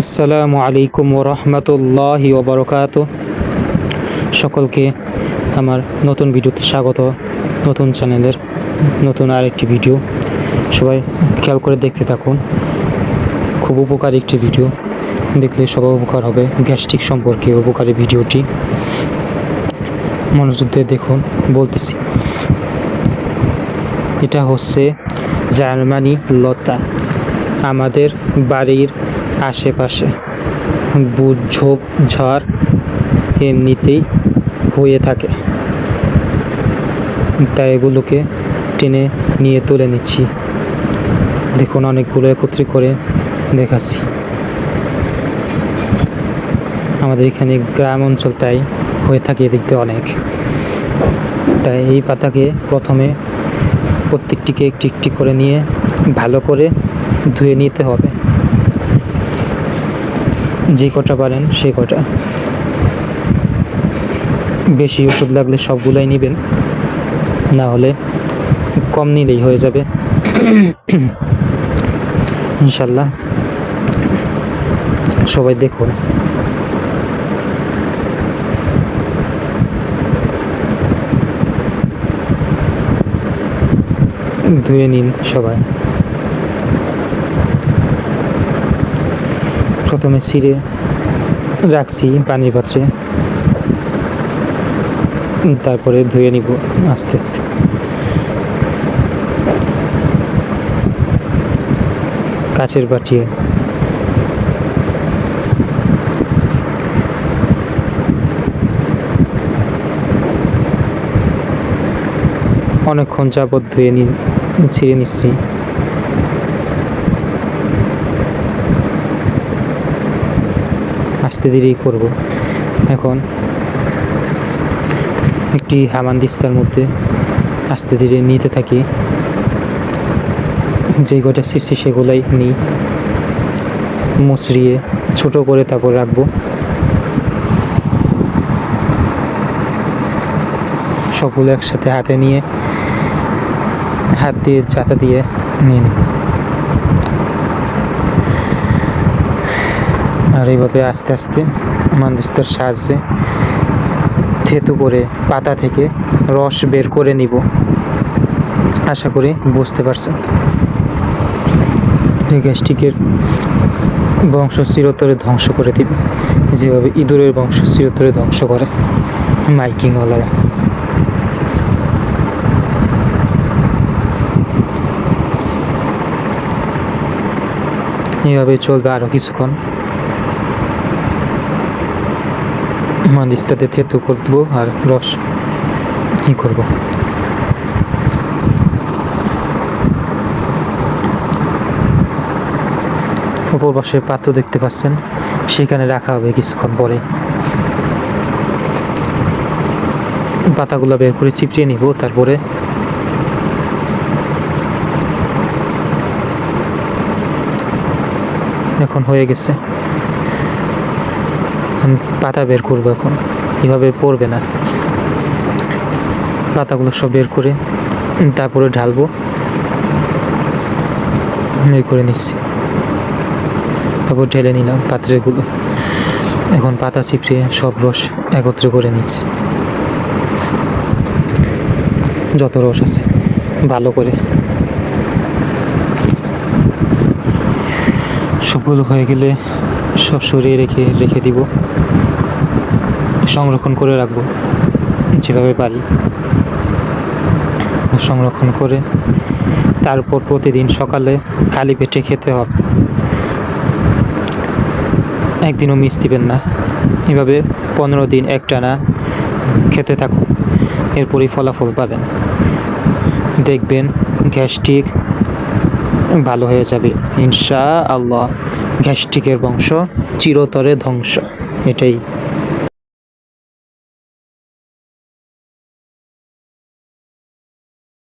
আসসালামু আলাইকুম ওরহমতুল্লাহি ওবরকাত। সকলকে আমার নতুন ভিডিওতে স্বাগত। নতুন চ্যানেলের নতুন আরেকটি ভিডিও। সবাই খেয়াল করে দেখতে থাকুন। খুব উপকারী একটি ভিডিও। দেখলে সবার উপকার হবে। গ্যাস্ট্রিক সম্পর্কে উপকারী ভিডিওটি। মনোযোগ দিয়ে দেখুন, বলতেছি। এটা হচ্ছে জার্মানি লতা। আমাদের বাড়ির আশেপাশে। ঝোপ, ঝড় এমনিতেই হয়ে থাকে। তাই এগুলোকে টেনে নিয়ে তুলে নিচ্ছি। দেখুন, অনেকগুলো একত্রিত করে দেখাচ্ছি। আমাদের এখানে গ্রাম অঞ্চল তাই হয়ে থাকে দেখতে অনেক। তাই এই পাতাকে প্রথমে প্রত্যেকটিকে একটি একটি করে নিয়ে ভালো করে ধুয়ে নিতে হবে। যে কটা পারেন সে কটা। বেশি ওষুধ লাগলে সবগুলাই নেবেন। না হলে কম নিলেই হয়ে যাবে। ইনশাল্লাহ। সবাই দেখুন। ধুয়ে নিন সবাই। প্রথমে ছিঁড়ে রাখছি পানির পাত্রে। তারপরে ধুয়ে নিব আস্তে আস্তে। কাচের বাটিয়ে অনেকক্ষণ যাবৎ ধুয়ে নি ছিঁড়ে নিচ্ছি। আস্তে ধীরেই করব। এখন একটি হামানদিস্তার মধ্যে আস্তে ধীরে নিতে থাকি। যে কটা শিরছি সেগুলাই নিই, মুচড়িয়ে ছোট করে তারপর রাখব। সবগুলো একসাথে হাতে নিয়ে, হাত দিয়ে চাতা দিয়ে নিয়ে নিই আর এইভাবে আস্তে আস্তে মানদিস্তার সাহায্যে থেতু করে পাতা থেকে রস বের করে নিব। আশা করি বুঝতে পারছেন। গ্যাস্ট্রিকের বংশ চিরতরে ধ্বংস করে দিবে। যেভাবে ইঁদুরের বংশ চিরতরে ধ্বংস করে মাইকিংওয়ালারা। এভাবে চলবে আরও কিছুক্ষণ। মাদিস্তাতে থেতু করব আর রস ই করব। উপর পাশে পাত্র দেখতে পাচ্ছেন, সেখানে রাখা হবে কিছুক্ষণ পরে। পাতাগুলো বের করে চিপড়িয়ে নিব, তারপরে এখন হয়ে গেছে। এখন পাতা বের করব এখন। এভাবে পড়বে না। পাতাগুলো সব বের করে তারপরে ঢালবো। এই করে নিচ্ছি। তারপর ঢেলে নিলাম পাত্রেগুলো। এখন পাতা চিপড়িয়ে সব রস একত্রে করে নিচ্ছি। যত রস আছে, ভালো করে। সবগুলো হয়ে গেলে সব সরিয়ে রেখে রেখে দিব। সংরক্ষণ করে রাখব, যেভাবে পারি। সংরক্ষণ করে তারপর প্রতিদিন সকালে খালি পেটে খেতে হবে। একদিনও মিস দিবেন না। এভাবে পনেরো দিন একটানা খেতে থাকুন। এরপরই ফলাফল পাবেন। দেখবেন গ্যাস্ট্রিক ভালো হয়ে যাবে ইনশা আল্লাহ গ্যাস্ট্রিকের বংশ চিরতরে ধ্বংস। এটাই।